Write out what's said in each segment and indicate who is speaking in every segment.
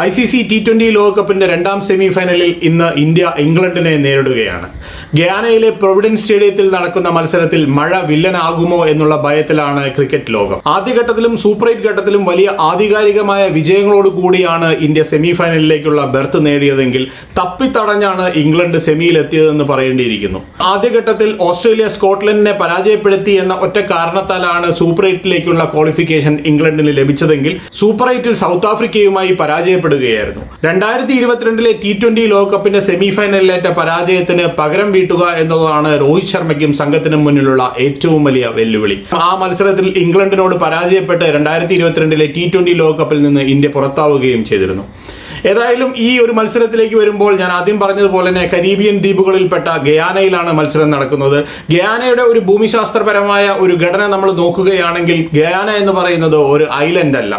Speaker 1: I C C T twenty ലോകകപ്പിന്റെ രണ്ടാം semi ഫൈനലിൽ ഇന്ന് ഇന്ത്യ ഇംഗ്ലണ്ടിനെ നേരിടുകയാണ്. ഗയാനയിലെ പ്രൊവിഡൻസ് സ്റ്റേഡിയത്തിൽ നടക്കുന്ന മത്സരത്തിൽ മഴ വില്ലനാകുമോ എന്നുള്ള ഭയത്തിലാണ് ക്രിക്കറ്റ് ലോകം. ആദ്യഘട്ടത്തിലും സൂപ്പർ എയ്റ്റ് ഘട്ടത്തിലും വലിയ ആധികാരികമായ വിജയങ്ങളോട് കൂടിയാണ് ഇന്ത്യ സെമി ഫൈനലിലേക്കുള്ള ബെർത്ത് നേടിയതെങ്കിൽ തപ്പിത്തടഞ്ഞാണ് ഇംഗ്ലണ്ട് സെമിയിലെത്തിയതെന്ന് പറയേണ്ടിയിരിക്കുന്നു. ആദ്യഘട്ടത്തിൽ ഓസ്ട്രേലിയ സ്കോട്ട്ലൻഡിനെ പരാജയപ്പെടുത്തി എന്ന ഒറ്റ കാരണത്താലാണ് സൂപ്പർ എയ്റ്റിലേക്കുള്ള ക്വാളിഫിക്കേഷൻ ഇംഗ്ലണ്ടിന് ലഭിച്ചതെങ്കിൽ സൂപ്പർ എയ്റ്റിൽ സൗത്ത് ആഫ്രിക്കയുമായി പരാജയപ്പെടുകയായിരുന്നു രണ്ടായിരത്തി ഇരുപത്തിരണ്ടിലെ ടി ട്വന്റി ലോകകപ്പിന്റെ സെമി ഫൈനലിലേറ്റ പരാജയത്തിന് പകരം വീട്ടുക എന്നുള്ളതാണ് രോഹിത് ശർമ്മയ്ക്കും സംഘത്തിനും മുന്നിലുള്ള ഏറ്റവും വലിയ വെല്ലുവിളി. ആ മത്സരത്തിൽ ഇംഗ്ലണ്ടിനോട് പരാജയപ്പെട്ട് രണ്ടായിരത്തി ഇരുപത്തിരണ്ടിലെ ടി ട്വന്റി ലോകകപ്പിൽ നിന്ന് ഇന്ത്യ പുറത്താവുകയും ചെയ്തിരുന്നു. ഏതായാലും ഈ ഒരു മത്സരത്തിലേക്ക് വരുമ്പോൾ ഞാൻ ആദ്യം പറഞ്ഞതുപോലെ തന്നെ കരീബിയൻ ദ്വീപുകളിൽപ്പെട്ട ഗയാനയിലാണ് മത്സരം നടക്കുന്നത്. ഗയാനയുടെ ഒരു ഭൂമിശാസ്ത്രപരമായ ഒരു ഘടന നമ്മൾ നോക്കുകയാണെങ്കിൽ ഗയാന എന്ന് പറയുന്നത് ഒരു ഐലൻഡ് അല്ല.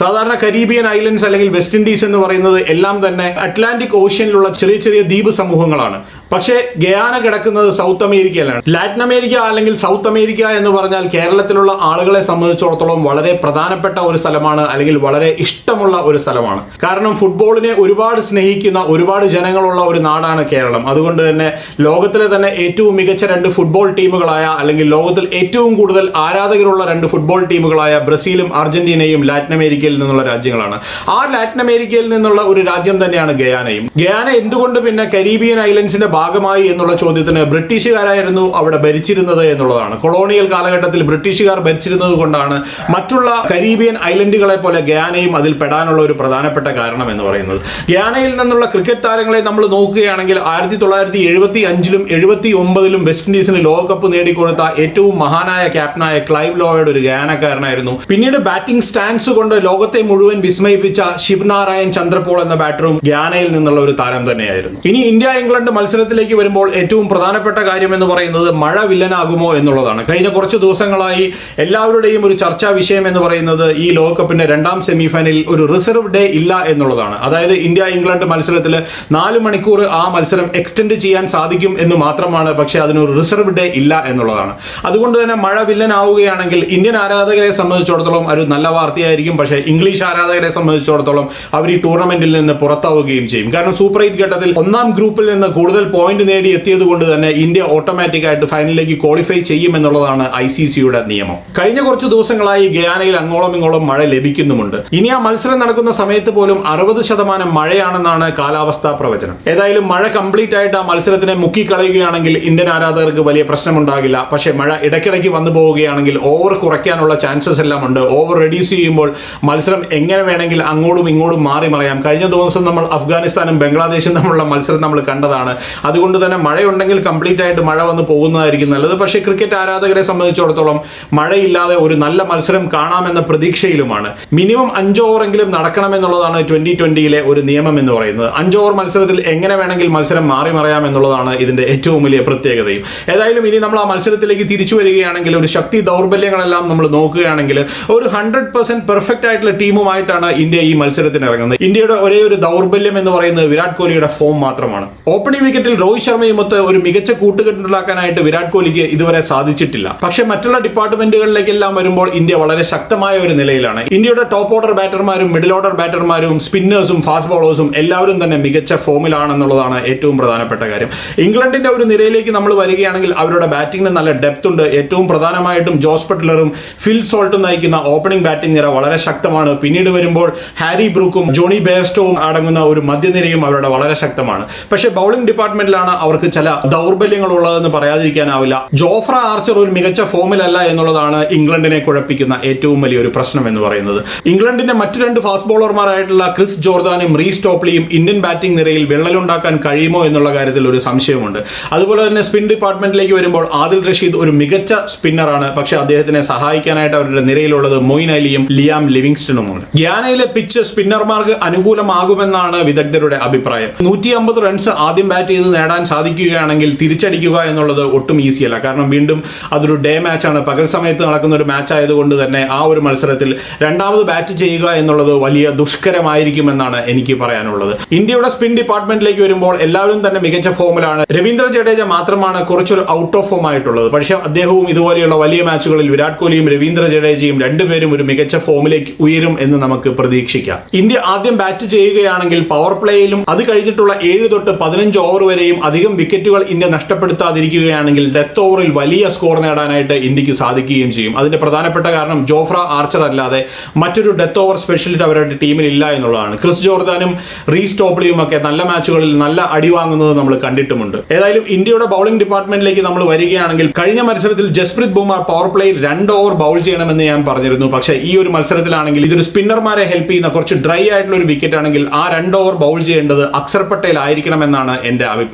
Speaker 1: സാധാരണ കരീബിയൻ ഐലൻഡ്സ് അല്ലെങ്കിൽ വെസ്റ്റ് ഇൻഡീസ് എന്ന് പറയുന്നത് എല്ലാം തന്നെ അറ്റ്ലാന്റിക് ഓഷ്യനിലുള്ള ചെറിയ ചെറിയ ദ്വീപ് സമൂഹങ്ങളാണ്. പക്ഷേ ഗയാന കിടക്കുന്നത് സൗത്ത് അമേരിക്കയിലാണ്. ലാറ്റിൻ അമേരിക്ക അല്ലെങ്കിൽ സൗത്ത് അമേരിക്ക എന്ന് പറഞ്ഞാൽ കേരളത്തിലുള്ള ആളുകളെ സംബന്ധിച്ചിടത്തോളം വളരെ പ്രധാനപ്പെട്ട ഒരു സ്ഥലമാണ് അല്ലെങ്കിൽ വളരെ ഇഷ്ടമുള്ള ഒരു സ്ഥലമാണ്. കാരണം ഫുട്ബോളിനെ ഒരുപാട് സ്നേഹിക്കുന്ന ഒരുപാട് ജനങ്ങളുള്ള ഒരു നാടാണ് കേരളം. അതുകൊണ്ട് തന്നെ ലോകത്തിലെ തന്നെ ഏറ്റവും മികച്ച രണ്ട് ഫുട്ബോൾ ടീമുകളായ അല്ലെങ്കിൽ ലോകത്തിൽ ഏറ്റവും കൂടുതൽ ആരാധകരുള്ള രണ്ട് ഫുട്ബോൾ ടീമുകളായ ബ്രസീലും അർജന്റീനയും ലാറ്റിൻ അമേരിക്കയിൽ നിന്നുള്ള രാജ്യങ്ങളാണ്. ആ ലാറ്റിൻ അമേരിക്കയിൽ നിന്നുള്ള ഒരു രാജ്യം തന്നെയാണ് ഗയാനയും. ഗയാന എന്തുകൊണ്ട് പിന്നെ കരീബിയൻ ഐലൻഡ്സിന്റെ ഭാഗമായി എന്നുള്ള ചോദ്യത്തിന് ബ്രിട്ടീഷുകാരായിരുന്നു അവിടെ ഭരിച്ചിരുന്നത് എന്നുള്ളതാണ്. കൊളോണിയൽ കാലഘട്ടത്തിൽ ബ്രിട്ടീഷുകാർ ഭരിച്ചിരുന്നത് കൊണ്ടാണ് മറ്റുള്ള കരീബിയൻ ഐലൻഡുകളെ പോലെ ഗയാനയും അതിൽ പെടാനുള്ള ഒരു പ്രധാനപ്പെട്ട കാരണം എന്ന് പറയുന്നത്. ഗയാനയിൽ നിന്നുള്ള ക്രിക്കറ്റ് താരങ്ങളെ നമ്മൾ നോക്കുകയാണെങ്കിൽ ആയിരത്തി തൊള്ളായിരത്തി എഴുപത്തി അഞ്ചിലും എഴുപത്തി ഒമ്പതിലും വെസ്റ്റ് ഇൻഡീസിന് ലോകകപ്പ് നേടിക്കൊടുത്ത ഏറ്റവും മഹാനായ ക്യാപ്റ്റനായ ക്ലൈവ് ലോയുടെ ഒരു ഗയാനക്കാരനായിരുന്നു പിന്നീട് ബാറ്റിംഗ് സ്റ്റാൻസ് കൊണ്ട് ലോകത്തെ മുഴുവൻ വിസ്മയിപ്പിച്ച ശിവനാരായൺ ചന്ദ്രപോൾ എന്ന ബാറ്ററും ഗ്യാനയിൽ നിന്നുള്ള ഒരു താരം തന്നെയായിരുന്നു. ഇനി ഇന്ത്യ ഇംഗ്ലണ്ട് മത്സരത്തിലേക്ക് വരുമ്പോൾ ഏറ്റവും പ്രധാനപ്പെട്ട കാര്യം എന്ന് പറയുന്നത് മഴ വില്ലനാകുമോ എന്നുള്ളതാണ്. കഴിഞ്ഞ കുറച്ച് ദിവസങ്ങളായി എല്ലാവരുടെയും ഒരു ചർച്ചാ വിഷയം എന്ന് പറയുന്നത് ഈ ലോകകപ്പിന്റെ രണ്ടാം സെമി ഫൈനലിൽ ഒരു റിസർവ് ഡേ ഇല്ല എന്നുള്ളതാണ്. അതായത് ഇന്ത്യ ഇംഗ്ലണ്ട് മത്സരത്തിൽ നാല് മണിക്കൂർ ആ മത്സരം എക്സ്റ്റെൻഡ് ചെയ്യാൻ സാധിക്കും എന്ന് മാത്രമാണ് പക്ഷേ അതിനൊരു റിസർവ് ഡേ ഇല്ല എന്നുള്ളതാണ്. അതുകൊണ്ട് തന്നെ മഴ വില്ലനാവുകയാണെങ്കിൽ ഇന്ത്യൻ ആരാധകരെ സംബന്ധിച്ചിടത്തോളം ഒരു നല്ല വാർത്തയായിരിക്കും പക്ഷേ ഇംഗ്ലീഷ് ആരാധകരെ സംബന്ധിച്ചിടത്തോളം അവർ ഈ ടൂർണമെന്റിൽ നിന്ന് പുറത്താവുകയും ചെയ്യും. കാരണം സൂപ്പർ എയ്റ്റ് ഘട്ടത്തിൽ ഒന്നാം ഗ്രൂപ്പിൽ നിന്ന് കൂടുതൽ പോയിന്റ് നേടി എത്തിയത് കൊണ്ട് തന്നെ ഇന്ത്യ ഓട്ടോമാറ്റിക് ആയിട്ട് ഫൈനലിലേക്ക് ക്വാളിഫൈ ചെയ്യും എന്നുള്ളതാണ് ഐ സി സിയുടെ നിയമം. കഴിഞ്ഞ കുറച്ച് ദിവസങ്ങളായി ഗയാനയിൽ അങ്ങോളം ഇങ്ങോളം മഴ ലഭിക്കുന്നുമുണ്ട്. ഇനി ആ മത്സരം നടക്കുന്ന സമയത്ത് പോലും അറുപത് ശതമാനം മഴയാണെന്നാണ് കാലാവസ്ഥാ പ്രവചനം. ഏതായാലും മഴ കംപ്ലീറ്റ് ആയിട്ട് ആ മത്സരത്തിനെ മുക്കിക്കളയുകയാണെങ്കിൽ ഇന്ത്യൻ ആരാധകർക്ക് വലിയ പ്രശ്നമുണ്ടാകില്ല. പക്ഷേ മഴ ഇടയ്ക്കിടയ്ക്ക് വന്നു പോവുകയാണെങ്കിൽ ഓവർ കുറയ്ക്കാനുള്ള ചാൻസസ് എല്ലാം ഉണ്ട്. ഓവർ റെഡ്യൂസ് ചെയ്യുമ്പോൾ മത്സരം എങ്ങനെ വേണമെങ്കിൽ അങ്ങോട്ടും ഇങ്ങോട്ടും മാറി മറിയാം കഴിഞ്ഞ ദിവസം നമ്മൾ അഫ്ഗാനിസ്ഥാനും ബംഗ്ലാദേശും തമ്മിലുള്ള മത്സരം നമ്മൾ കണ്ടതാണ്. അതുകൊണ്ട് തന്നെ മഴയുണ്ടെങ്കിൽ കംപ്ലീറ്റ് ആയിട്ട് മഴ വന്ന് പോകുന്നതായിരിക്കും നല്ലത്. പക്ഷേ ക്രിക്കറ്റ് ആരാധകരെ സംബന്ധിച്ചിടത്തോളം മഴയില്ലാതെ ഒരു നല്ല മത്സരം കാണാമെന്ന പ്രതീക്ഷയിലുമാണ്. മിനിമം അഞ്ച് ഓവറെങ്കിലും നടക്കണമെന്നുള്ളതാണ് ട്വന്റി ട്വന്റിയിലെ ഒരു നിയമം എന്ന് പറയുന്നത്. അഞ്ച് ഓവർ മത്സരത്തിൽ എങ്ങനെ വേണമെങ്കിൽ മത്സരം മാറി മറിയാം എന്നുള്ളതാണ് ഇതിന്റെ ഏറ്റവും വലിയ പ്രത്യേകതയും. ഏതായാലും ഇനി നമ്മൾ ആ മത്സരത്തിലേക്ക് തിരിച്ചു വരികയാണെങ്കിൽ ഒരു ശക്തി ദൗർബല്യങ്ങളെല്ലാം നമ്മൾ നോക്കുകയാണെങ്കിൽ ഒരു ഹൺഡ്രഡ് പെർസെന്റ് പെർഫെക്റ്റ് ആയിട്ടുള്ള ടീമുമായിട്ടാണ് ഇന്ത്യ ഈ മത്സരത്തിന് ഇറങ്ങുന്നത്. ഇന്ത്യയുടെ ഒരേ ഒരു ദൗർബല്യം എന്ന് പറയുന്നത് വിരാട് കോഹ്ലിയുടെ ഫോം മാത്രമാണ്. ഓപ്പണിംഗ് വിക്കറ്റിൽ രോഹിത് ശർമ്മയുമൊത്ത് ഒരു മികച്ച കൂട്ടുകെട്ടുണ്ടാക്കാനായിട്ട് വിരാട് കോഹ്ലിക്ക് ഇതുവരെ സാധിച്ചിട്ടില്ല. പക്ഷെ മറ്റുള്ള ഡിപ്പാർട്ട്മെന്റുകളിലേക്കെല്ലാം വരുമ്പോൾ ഇന്ത്യ വളരെ ശക്തമായ ഒരു നിലയിലാണ്. ഇന്ത്യയുടെ ടോപ്പ് ഓർഡർ ബാറ്റർമാരും മിഡിൽ ഓർഡർ ബാറ്റർമാരും സ്പിന്നേഴ്സും ഫാസ്റ്റ് ബോളേഴ്സും എല്ലാവരും തന്നെ മികച്ച ഫോമിലാണെന്നുള്ളതാണ് ഏറ്റവും പ്രധാനപ്പെട്ട കാര്യം. ഇംഗ്ലണ്ടിന്റെ ഒരു നിരയിലേക്ക് നമ്മൾ വരികയാണെങ്കിൽ അവരുടെ ബാറ്റിംഗിന് നല്ല ഡെപ്ത് ഉണ്ട്. ഏറ്റവും പ്രധാനമായിട്ടും ജോസ് ബട്ട്ലറും ഫിൽ സോൾട്ടും നയിക്കുന്ന ഓപ്പണിംഗ് ബാറ്റിംഗ് നിര വളരെ ശക്തമാണ്. പിന്നീട് വരുമ്പോൾ ഹാരി ബ്രൂക്കും ജോണി ബേർസ്റ്റോവും അടങ്ങുന്ന ഒരു മധ്യനിരയും അവരുടെ വളരെ ശക്തമാണ്. പക്ഷേ ബൗളിംഗ് ഡിപ്പാർട്ട്മെന്റിലാണ് അവർക്ക് ചില ദൗർബല്യങ്ങൾ ഉള്ളതെന്ന് പറയാതിരിക്കാനാവില്ല. ജോഫ്ര ആർച്ചർ ഒരു മികച്ച ഫോമിലല്ല എന്നുള്ളതാണ് ഇംഗ്ലണ്ടിനെ കുഴപ്പിക്കുന്ന ഏറ്റവും വലിയൊരു പ്രശ്നം എന്ന് പറയുന്നത്. ഇംഗ്ലണ്ടിന്റെ മറ്റു രണ്ട് ഫാസ്റ്റ് ബോളർമാരായിട്ടുള്ള ക്രിസ് ജോർദാനും റീസ് ടോപ്ലിയും ഇന്ത്യൻ ബാറ്റിംഗ് നിരയിൽ വിള്ളലുണ്ടാക്കാൻ കഴിയുമോ എന്നുള്ള കാര്യത്തിൽ ഒരു സംശയമുണ്ട്. അതുപോലെ തന്നെ സ്പിൻ ഡിപ്പാർട്ട്മെന്റിലേക്ക് വരുമ്പോൾ ആദിൽ റഷീദ് ഒരു മികച്ച സ്പിന്നറാണ് പക്ഷെ അദ്ദേഹത്തിനെ സഹായിക്കാനായിട്ട് അവരുടെ നിരയിലുള്ളത് മൊയിൻ അലിയും ലിയാം ലിവിങ്സ്റ്റണുമാണ് ഗ്യാനയിലെ പിച്ച് സ്പിന്നർമാർക്ക് അനുകൂലമാകുമെന്നാണ് വിദഗ്ധരുടെ അഭിപ്രായം. നൂറ്റി അമ്പത് റൺസ് ആദ്യം ബാറ്റ് ചെയ്ത് ഇത് നേടാൻ സാധിക്കുകയാണെങ്കിൽ തിരിച്ചടിക്കുക എന്നുള്ളത് ഒട്ടും ഈസിയല്ല കാരണം വീണ്ടും അതൊരു ഡേ മാച്ചാണ് പകൽ സമയത്ത് നടക്കുന്ന ഒരു മാച്ച് ആയതുകൊണ്ട് തന്നെ ആ ഒരു മത്സരത്തിൽ രണ്ടാമത് ബാറ്റ് ചെയ്യുക എന്നുള്ളത് വലിയ ദുഷ്കരമായിരിക്കുമെന്നാണ് എനിക്ക് പറയാനുള്ളത്. ഇന്ത്യയുടെ സ്പിൻ ഡിപ്പാർട്ട്മെന്റിലേക്ക് വരുമ്പോൾ എല്ലാവരും തന്നെ മികച്ച ഫോമിലാണ് രവീന്ദ്ര ജഡേജ മാത്രമാണ് കുറച്ചൊരു ഔട്ട് ഓഫ് ഫോം ആയിട്ടുള്ളത്. പക്ഷേ അദ്ദേഹവും ഇതുപോലെയുള്ള വലിയ മാച്ചുകളിൽ വിരാട് കോഹ്ലിയും രവീന്ദ്ര ജഡേജയും രണ്ടുപേരും ഒരു മികച്ച ഫോമിലേക്ക് ഉയരും എന്ന് നമുക്ക് പ്രതീക്ഷിക്കാം. ഇന്ത്യ ആദ്യം ബാറ്റ് ചെയ്യുകയാണെങ്കിൽ പവർ പ്ലേയിലും അത് കഴിഞ്ഞിട്ടുള്ള ഏഴ് തൊട്ട് പതിനഞ്ച് ഓവർ വരെയും അധികം വിക്കറ്റുകൾ ഇന്ത്യ നഷ്ടപ്പെടുത്താതിരിക്കുകയാണെങ്കിൽ ഡെത്ത് ഓവറിൽ വലിയ സ്കോർ നേടാനായിട്ട് ഇന്ത്യയ്ക്ക് സാധിക്കുകയും ചെയ്യും. അതിന്റെ പ്രധാനപ്പെട്ട കാരണം ജോഫ്ര ആർച്ചർ അല്ലാതെ മറ്റൊരു ഡെത്ത് ഓവർ സ്പെഷ്യലിസ്റ്റ് അവരുടെ ടീമിൽ ഇല്ല എന്നുള്ളതാണ്. ക്രിസ് ജോർദാനും റീസ് ടോപ്ലിയും ഒക്കെ നല്ല മാച്ചുകളിൽ നല്ല അടി വാങ്ങുന്നത് നമ്മൾ കണ്ടിട്ടുമുണ്ട്. ഏതായാലും ഇന്ത്യയുടെ ബൗളിംഗ് ഡിപ്പാർട്ട്മെന്റിലേക്ക് നമ്മൾ വരികയാണെങ്കിൽ കഴിഞ്ഞ മത്സരത്തിൽ ജസ്പ്രീത് ബുമാർ പവർ പ്ലേയിൽ രണ്ട് ഓവർ ബൗൾ ചെയ്യണമെന്ന് ഞാൻ പറഞ്ഞിരുന്നു. പക്ഷേ ഈ ഒരു മത്സരത്തിലാണെങ്കിൽ ഇതൊരു സ്പിന്നർമാരെ ഹെൽപ്പ് ചെയ്യുന്ന കുറച്ച് ഡ്രൈ ആയിട്ടുള്ള ഒരു വിക്കറ്റ് ആണെങ്കിൽ ആ രണ്ട് ഓവർ ബൗൾ ചെയ്യേണ്ടത് അക്സർ പട്ടേൽ ആയിരിക്കണം എന്നാണ് എന്റെ അഭിപ്രായം.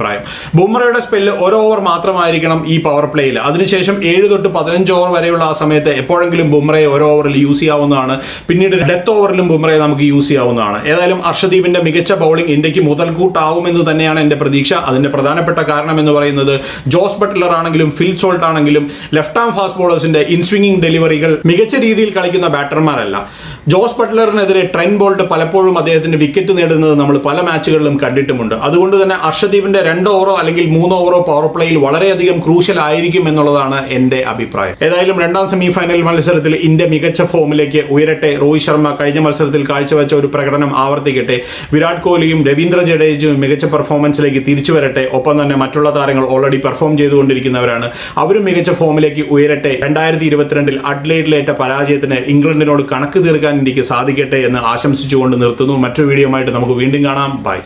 Speaker 1: ബുംറയുടെ സ്പെല്ല് ഒരു ഓവർ മാത്രമായിരിക്കണം ഈ പവർ പ്ലേയിൽ അതിനുശേഷം ഏഴ് തൊട്ട് പതിനഞ്ച് ഓവർ വരെയുള്ള ആ സമയത്ത് എപ്പോഴെങ്കിലും ബുംറയെ ഒരു ഓവറിൽ യൂസ് ചെയ്യാവുന്നതാണ്. പിന്നീട് ഡെത്ത് ഓവറിലും ബുംറയെ നമുക്ക് യൂസ് ചെയ്യാവുന്നതാണ്. ഏതായാലും അർഷദീപിന്റെ മികച്ച ബൗളിംഗ് ഇന്ത്യയ്ക്ക് മുതൽക്കൂട്ടാവുമെന്ന് തന്നെയാണ് എന്റെ പ്രതീക്ഷ. അതിന്റെ പ്രധാനപ്പെട്ട കാരണം എന്ന് പറയുന്നത് ജോസ് ബട്ട്ലർ ആണെങ്കിലും ഫിൽ സോൾട്ട് ആണെങ്കിലും ലെഫ്റ്റ് ആം ഫാസ്റ്റ് ബോളേഴ്സിന്റെ ഇൻസ്വിംഗിംഗ് ഡെലിവറികൾ മികച്ച രീതിയിൽ കളിക്കുന്ന ബാറ്റർമാരല്ല ജോസ് ബട്ട്ലറിനെതിരെ ട്രെൻ ബോൾട്ട് പലപ്പോഴും അദ്ദേഹത്തിന്റെ വിക്കറ്റ് നേടുന്നത് നമ്മൾ പല മാച്ചുകളിലും കണ്ടിട്ടുമുണ്ട്. അതുകൊണ്ട് തന്നെ അർഷദീപിന്റെ രണ്ട് ഓവറോ അല്ലെങ്കിൽ മൂന്ന് ഓവറോ പവർ പ്ലേയിൽ വളരെയധികം ക്രൂഷ്യൽ ആയിരിക്കും എന്നുള്ളതാണ് എന്റെ അഭിപ്രായം. ഏതായാലും രണ്ടാം സെമി ഫൈനൽ മത്സരത്തിൽ ഇന്ത്യ മികച്ച ഫോമിലേക്ക് ഉയരട്ടെ. രോഹിത് ശർമ്മ കഴിഞ്ഞ മത്സരത്തിൽ കാഴ്ചവെച്ച ഒരു പ്രകടനം ആവർത്തിക്കട്ടെ. വിരാട് കോഹ്ലിയും രവീന്ദ്ര ജഡേജയും മികച്ച പെർഫോമൻസിലേക്ക് തിരിച്ചു വരട്ടെ. ഒപ്പം തന്നെ മറ്റുള്ള താരങ്ങൾ ഓൾറെഡി പെർഫോം ചെയ്തുകൊണ്ടിരിക്കുന്നവരാണ്. അവരും മികച്ച ഫോമിലേക്ക് ഉയരട്ടെ. രണ്ടായിരത്തി ഇരുപത്തിരണ്ടിൽ അഡ്ലൈഡിലേറ്റ പരാജയത്തിന് ഇംഗ്ലണ്ടിനോട് കണക്ക് തീർക്കാൻ ഇന്ത്യയ്ക്ക് സാധിക്കട്ടെ എന്ന് ആശംസിച്ചുകൊണ്ട് നിർത്തുന്നു. മറ്റൊരു വീഡിയോ ആയിട്ട് നമുക്ക് വീണ്ടും കാണാം. ബൈ